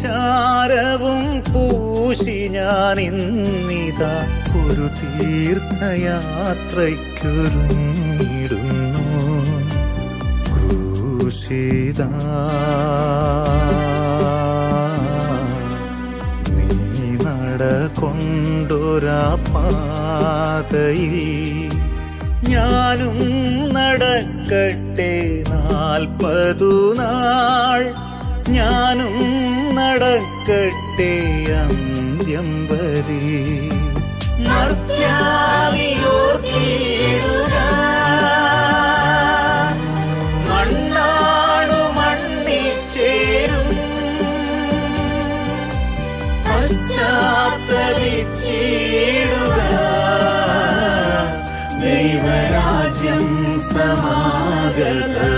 ചാരവും പൂശി ഞാൻ ഇന്നിതാ. ഒരു തീർത്ഥയാത്രയ്ക്കൊരുങ്ങിടുന്നു ക്രൂശിത. നീ നടകൊണ്ടൊരാ പാതയിൽ ഞാനും നടക്കട്ടെ നാൽപ്പതു നാൾ. ഞാനും നടക്കട്ടെ അന്ത്യം വരെ. പശ്ചാത്തലിച്ചിടുക ദൈവരാജ്യം സമാഗത.